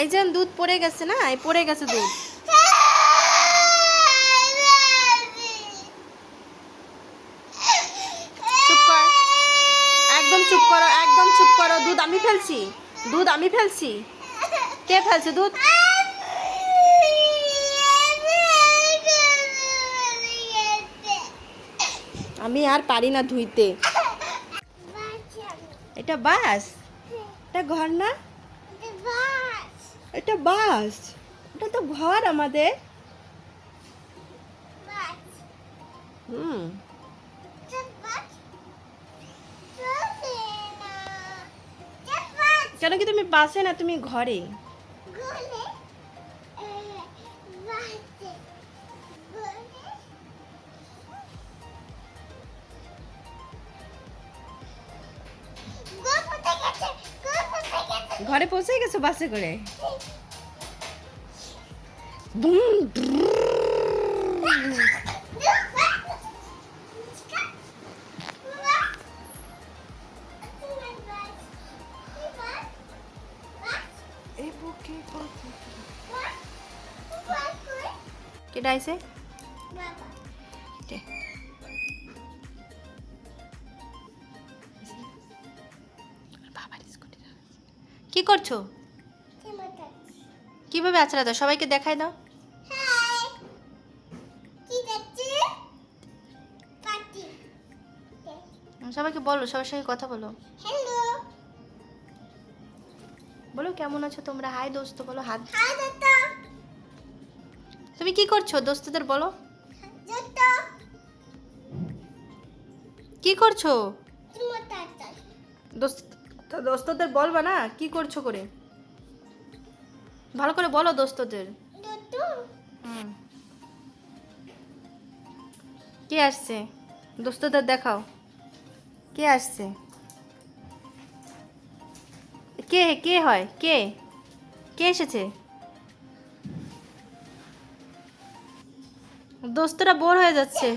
এই যে দুধ পড়ে গেছে না, এই পড়ে গেছে দুধ। চুপ কর। একদম চুপ করো, একদম চুপ করো। দুধ আমি ফেলছি, দুধ আমি ফেলছি। কে ফেলছে দুধ? আমি আর পারি না ধুইতে। এটা বাস, এটা ঘর না? এটা বাস। এটা তো ঘর আমাদের। হুম। কেন কি তুমি বাসে না, তুমি ঘরে? ঘরে পৌঁছে গেছো বাসে করে? বুকে আইছে? কি করছ? কীভাবে আছড়া দাও সবাইকে দেখাই দাও। সবাইকে বলো সবার সঙ্গে কথা বলো। হ্যালো বলো কেমন আছো তোমরা? হাই দোস্ত বলো হাত তুমি কি করছ দোস্তদের বলো? কি করছ? দোস্ত দোস্তদের বলবা না কি করছ করে? ভালো করে বলো দোস্তদের। কে আসছে? দোস্তদের দেখাও। কে আসছে? কে কে হয়? কে? কে এসেছে? দোস্তরা বোর হয়ে যাচ্ছে।